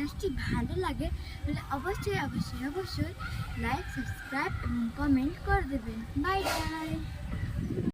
উপন্যাসটি ভালো লাগে। তাহলে অবশ্যই অবশ্যই অবশ্যই লাইক সাবস্ক্রাইব এবং কমেন্ট করে দেবেন। Bye bye